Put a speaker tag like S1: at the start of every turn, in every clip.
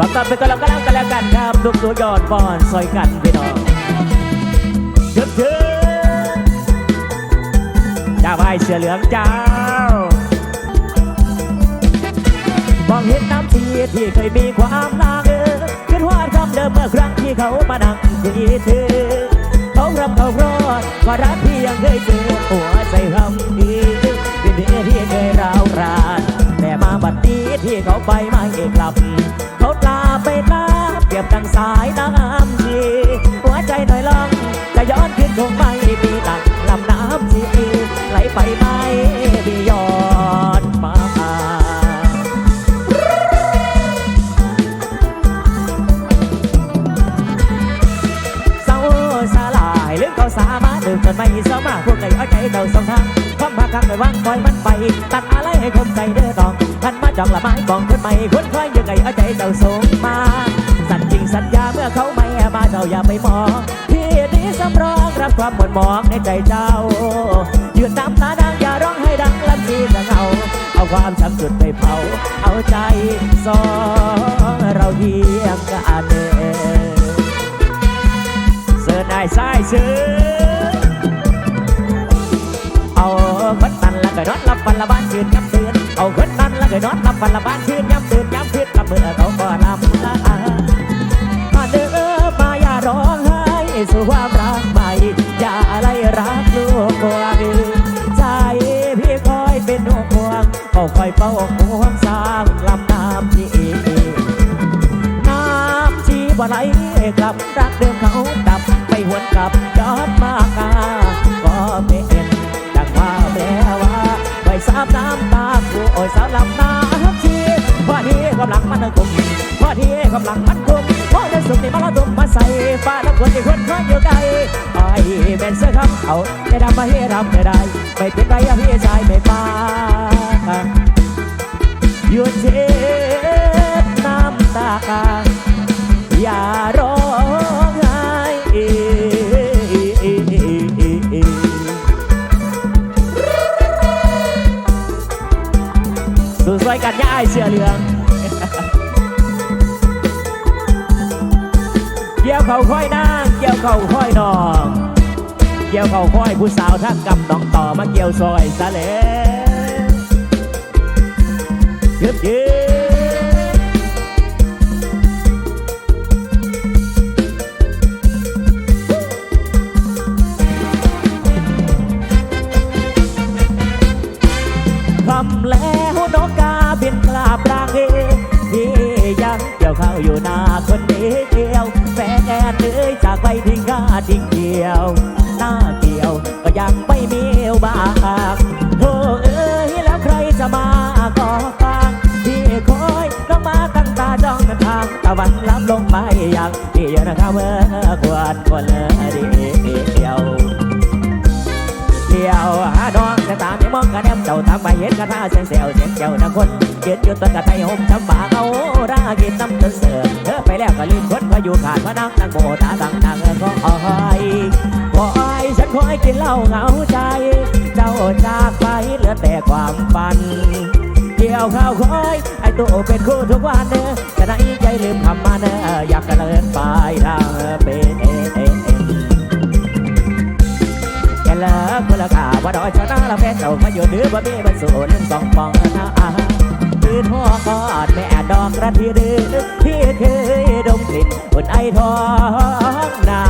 S1: บังคับเป็นกำลังกำลังกันแล้วกันครับลูกตัวยอดบอนซอยกันพี่น้องเชิญเชิญเจ้าพายเสือเหลืองเจ้ามองเห็นน้ำทีที่เคยมีความลางเออขึ้นวาดคำเดิมเมื่อครั้งที่เขามานั่งคุยเธอเขารำเขารอดก็รักที่ยังเคยเจอหัวใจคำดีเป็นเดือที่เคยร้าวราน มาบัดนี้ที่เขาไปไม่กลับ เขาลาไปลาเปรียบดังสายน้ำามารถดื่มจนไม่สามารถพวกไก่เอาใจเดาสองทางความพาคังไปวางปล่อยมันไป ตัดอะไรให้คนใจเด้อตองทันมาจองละไม้กองคนใหม่คนคอยยังไงเอาใจเดาสงมาสัญจริงสัญญาเมื่อเขาไม่มาเจ้าอย่าไปมองพี่นี้สำรองรับความหมดหมองในใจเจ้ายืนน้ำตาดังอย่าร้องให้ดังลำทีจะเงาเอาความช้ำจุดไปเผา เอาใจสองเราเยี่ยงกันเออเสือได้สายเสือ แล้วก็นอนรับฟันละบ้านชื่นย้ำตื่นเอาคนตันแล้วก็นอนรับฟันละบ้านชื่นย้ำตื่นย้ำตื่นกับเมื่อเขาก็ลำลามาเด้อมาอย่าร้องไห้สู่ความรักใหม่อย่าอะไรรักลูกกวางใจพี่คอยเป็นห่วงห่วงเขาคอยเป่าห่วงสร้างลำน้ำที่น้ำชีบ่ไหลกลับรักเดิ กำลังมันกุมพอได้สุกนี่มาละตุ่มมาใส่ฟ้าแล้วคนที่คนคอยอยู่ไกลไอ้เป็นเสื้อคำเอาได้ดำมาให้รำได้ได้ไม่เป็นไรอะพี่ชายไม่ป้าหยุดเช็ดน้ำตาอย่าร้องไห้สู้สวยกันย่าไอเสื้อเหลือง กี่ยวเขาค่อยนางเกี่ยวเขาค่อยนองเกี่ยวเขาค่อยผู้สาวทักกับน้องต่อมาเกี่ยวซอยซะแล้วเย็บเย็บคำแล้วนกกาบินกลาบรางเอที่ยังเกี่ยวเข้าอยู่หน้าคนเดียว ฟนแอนเอ้ยจากไปทิ้งข้าทิ้งเกี่ยว หน้าเกี่ยวก็ยังไม่มีเอวบางโธ่เอ้ยแล้วใครจะมาก่อฟางที่คอยน้องมาตั้งตาจ้องทางตะวันลับลงไปอย่างที่ยนะครับเมื่อควรคนเดียวเดียวหาดองแต่ตามยังมองกันแนมเจ้าตามไปเห็นกระทาเสียงเสียวเสียงเจ้านะคนเกียดอยู่ต้นกระไทยห่มจำปาเอารากินน้ำต้นเสือเธอไปแล้วก็ลื อยู่ขาดพนักนั่งโบตาตั้งนางก็คอยคอยฉันคอยกินเหล้าเหงาใจ เจ้าจากไปเหลือแต่ความฝัน เกี่ยวข้าวคอยไอตัวเป็นคู่ทุกวันเนอะจะไหนใจลืมคำมาเนอะอยากกระเลินไปทางเป็นเอเอเอแค่เลิกคนละข่าวว่าดอยชนะละแพ้เจ้ามาอยู่เนื้อบ่มีมันสูนสองปองนะคืนหัวกอดแม่ดอกกระทีดื้อที่เคยด ลิ่นบนไอทองนา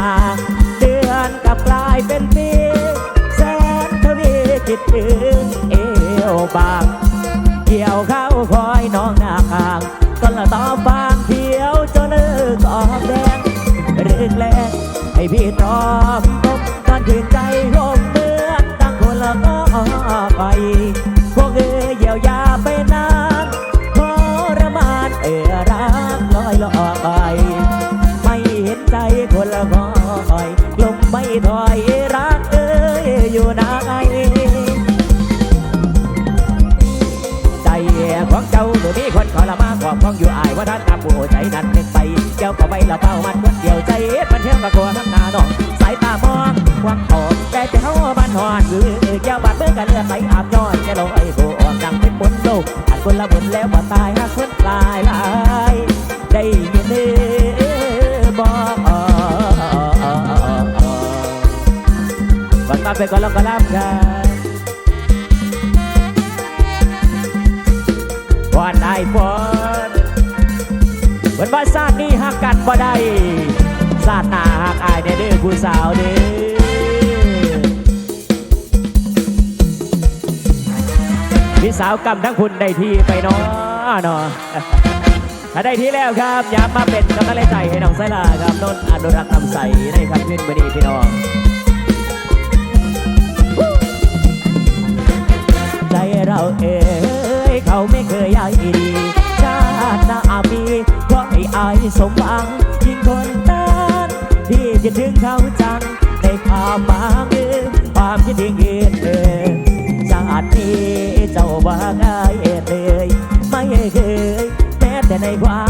S1: เดือนกลับกลายเป็นปีแสนทวีคิดถึงเอวบางเกี่ยวเข้าคอยน้องหน้าข้างก็ละตอฟางเที่ยวจนเลิกออกแดงเรื่องแรกให้พี่ตอมตบตอนคืนใจลม อยลมไม่ถอยรักเอ้ยอยู่ไหนใจของเจ้าหรือมีคนขอละมาขอบของอยู่อายว่าท่านตามผู้ใจนั้นเล็กไป เจ้าก็ไปละเป้ามันคนเดียวใจมันเที่ยงกับกลัวข้างหน้าน้องสายตามองควักออกแต่เจ้าบ้านหอนคือเจ้าบาดเมื่อกันเลือดไหลอาบย้อนจะลอยโบออกดังเป็นบนโลกอันคนละบนแล้ว มาเป็นกอนลองกอลัมครับวันไอฟอนวันว่าซาดนี่หักกันบ่ได้ซาดหน้าหักอายเด้อเด้อผู้สาวเด้อพี่สาวกำทั้งคุณได้ที่ไปเนาะเนาะถ้าได้ที่แล้วครับย้ำมาเป็นกำลังใจให้น้องไซลาครับนนอนุรักษ์นำใสในคำขึ้นบดีพี่น้อง เราเอ๋ยเขาไม่เคยใยดี ชาติหน้ามีขอให้อายสมหวังยิ่งคนนั้นที่จะถึงเขาจังในความากือความคิดถึงเอ็นเอ่ยชาตินี้เจ้าว่าง่ายเอ็ดเลย ไม่เคยแม้แต่ในความ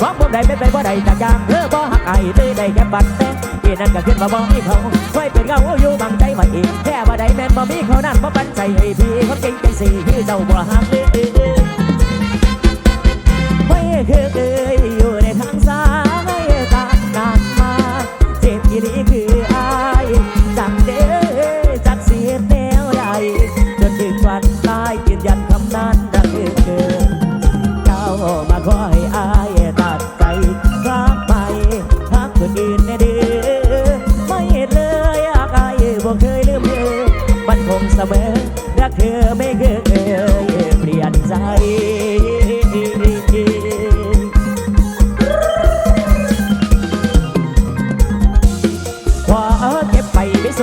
S1: าจ้องเหมือนว่าบ่ได้เป็นไปบ่ได้จากอย่างเธอบ่หักไอ้ตื้อได้แค่บัดแต่ที่นั่นก็ขึ้นมาบอกให้เขาไว้เป็นเงาอยู่บังใจไว้อีกแค่บ่ได้แม่นบ่มีเขานั่นบ่ปันใจให้พี่เขาจริงจังสิคือเจ้าบ่หักเลยไม่เคยอยู่ในทางส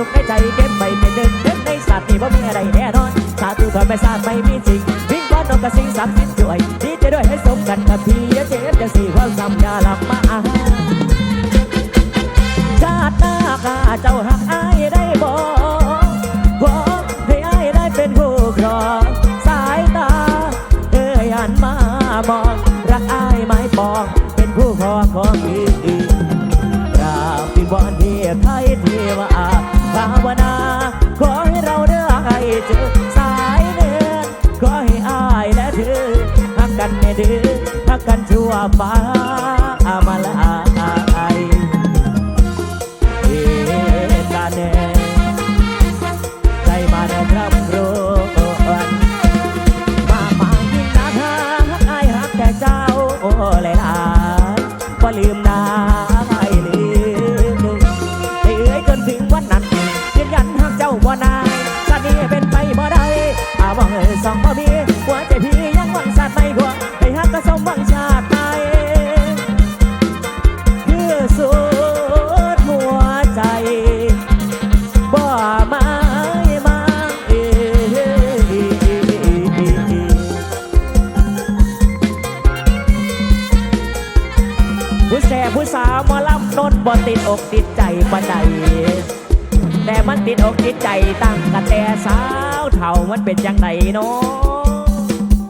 S1: สุขในใจเก็บไปเป็นหนึ่งเด็กในสัตว์ที่ว่ามีอะไรแน่นอนสาธุถอนไม่ทราบไม่มีจริง วิ่งก้อนนกกระสิงสับสินด้วยดีใจด้วยให้สมกันกับพี่อย่าเจ็บจะสี่ความจำอย่าหลับมา นา ขอให้เราได้เจอสายเนื้อขอให้อายและเธอหักกันใน่เดือหักกันชั่วฟ้ามาลายเอ็นดาแน่ใจมาแน่ครับ บ่ติดอกติดใจปันใดแต่มันติดอกติดใจตั้งกันแต่สาวเท่ามันเป็นจังไดเนาะ